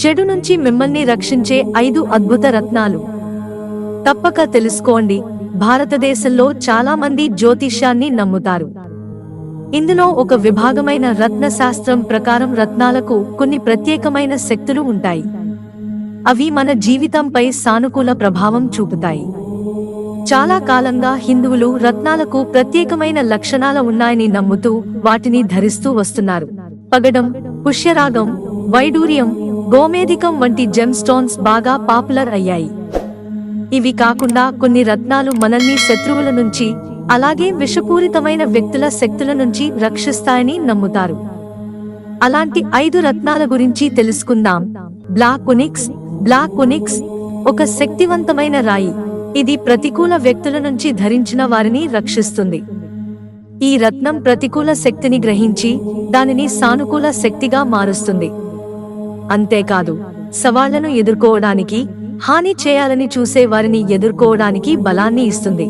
చెడు నుంచి మిమ్మల్ని రక్షించే ఐదు అద్భుత రత్నాలు. తప్పక తెలుసుకోండి భారతదేశంలో చాలా మంది జ్యోతిష్యాన్ని నమ్ముతారు. ఇందులో ఒక విభాగమైన రత్న శాస్త్రం ప్రకారం రత్నాలకు కొన్ని ప్రత్యేకమైన శక్తులు ఉంటాయి. అవి మన జీవితంపై సానుకూల ప్రభావం చూపుతాయి. చాలా కాలంగా హిందువులు రత్నాలకు ప్రత్యేకమైన లక్షణాల ఉన్నాయని నమ్ముతూ వాటిని ధరిస్తూ వస్తున్నారు. పగడం పుష్యరాగం వైడూర్యం గోమేధికం వంటి జెమ్ స్టోన్స్ బాగా పాపులర్ అయ్యాయి. ఇవి కాకుండా కొన్ని రత్నాలు మనల్ని శత్రువుల నుంచి అలాగే విషపూరితమైన వ్యక్తుల శక్తుల నుంచి రక్షిస్తాయని నమ్ముతారు. అలాంటి ఐదు రత్నాల గురించి తెలుసుకుందాం. బ్లాక్ ఒనిక్స్ బ్లాక్ ఒనిక్స్ ఒక శక్తివంతమైన రాయి. ఇది ప్రతికూల వ్యక్తుల నుంచి ధరించిన వారిని రక్షిస్తుంది. ఈ రత్నం ప్రతికూల శక్తిని గ్రహించి దానిని సానుకూల శక్తిగా మారుస్తుంది. అంతేకాదు సవాళ్ళను ఎదుర్కోవడానికి హాని చేయాలని చూసే వారిని ఎదుర్కోవడానికి బలాన్ని ఇస్తుంది.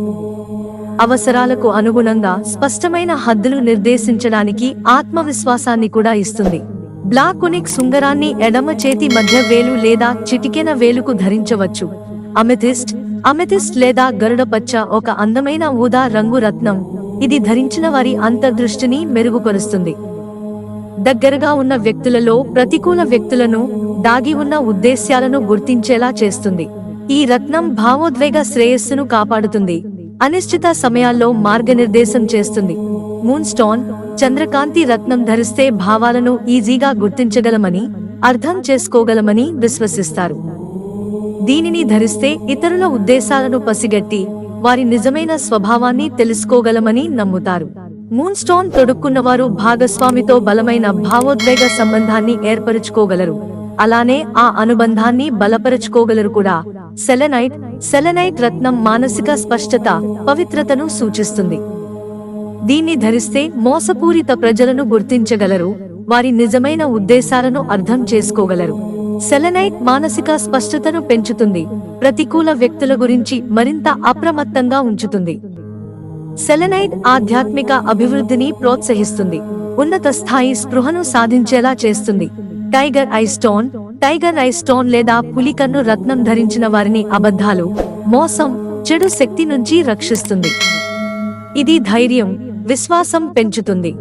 అవసరాలకు అనుగుణంగా స్పష్టమైన హద్దులు నిర్దేశించడానికి ఆత్మవిశ్వాసాన్ని కూడా ఇస్తుంది. బ్లాక్ ఒనిక్ సుంగరాన్ని ఎడమ చేతి మధ్య వేలు లేదా చిటికెన వేలుకు ధరించవచ్చు. అమెథిస్ట్ అమెథిస్ట్ లేదా గరుడపచ్చ ఒక అందమైన ఊదా రంగు రత్నం. ఇది ధరించిన వారి అంతర్దృష్టిని మెరుగుపరుస్తుంది. దగ్గరగా ఉన్న వ్యక్తులలో ప్రతికూల వ్యక్తులను దాగి ఉన్న ఉద్దేశ్యాలను గుర్తించేలా చేస్తుంది. ఈ రత్నం భావోద్వేగ శ్రేయస్సును కాపాడుతుంది. అనిశ్చిత సమయాల్లో మార్గనిర్దేశం చేస్తుంది. మూన్ స్టోన్ చంద్రకాంతి రత్నం ధరిస్తే భావాలను ఈజీగా గుర్తించగలమని అర్థం చేసుకోగలమని విశ్వసిస్తారు. దీనిని ధరిస్తే ఇతరుల ఉద్దేశాలను పసిగట్టి వారి నిజమైన స్వభావాన్ని తెలుసుకోగలమని నమ్ముతారు. మూన్ స్టోన్ తొడుక్కున్నవారు భాగస్వామితో బలమైన భావోద్వేగ సంబంధాన్ని ఏర్పరుచుకోగలరు. అలానే ఆ అనుబంధాన్ని బలపరుచుకోగలరు కూడా. సెలనైట్ సెలనైట్ రత్నం మానసిక స్పష్టత పవిత్రతను సూచిస్తుంది. దీన్ని ధరిస్తే మోసపూరిత ప్రజలను గుర్తించగలరు. వారి నిజమైన ఉద్దేశాలను అర్థం చేసుకోగలరు. సెలనైట్ మానసిక స్పష్టతను పెంచుతుంది. ప్రతికూల వ్యక్తుల గురించి మరింత అప్రమత్తంగా ఉంచుతుంది. సెలనైట్ ఆధ్యాత్మిక అభివృద్ధిని ప్రోత్సహిస్తుంది. ఉన్నత స్థాయి స్పృహను సాధించేలా చేస్తుంది. Tiger eye stone tiger eye stone లేదా పులికన్ను రత్నం ధరించిన వారిని అబద్ధాలు మోసం చెడు శక్తి నుంచి రక్షిస్తుంది. ఇది ధైర్యం విశ్వాసం పెంచుతుంది.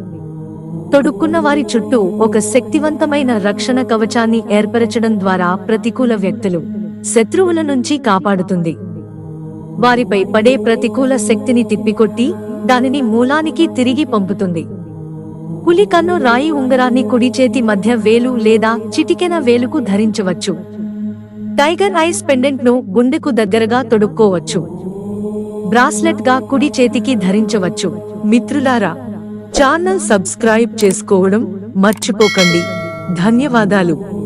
తొడుక్కున్న వారి చుట్టూ ఒక శక్తివంతమైన రక్షణ కవచాన్ని ఏర్పరచడం ద్వారా ప్రతికూల వ్యక్తులు శత్రువుల నుంచి కాపాడుతుంది. వారిపై పడే ప్రతికూల శక్తిని తిప్పికొట్టి దానిని మూలానికి తిరిగి పంపుతుంది. పులి కన్ను రాయి ఉంగరాన్ని కుడి చేతి మధ్య వేలు లేదా చిటికెన వేలుకు ధరించవచ్చు. టైగర్ ఐస్ పెండెంట్ను గుండెకు దగ్గరగా తొడుక్కోవచ్చు. బ్రాస్లెట్గా కుడి చేతికి ధరించవచ్చు. మిత్రులారా ఛానల్ సబ్స్క్రైబ్ చేసుకోవడం మర్చిపోకండి. ధన్యవాదాలు.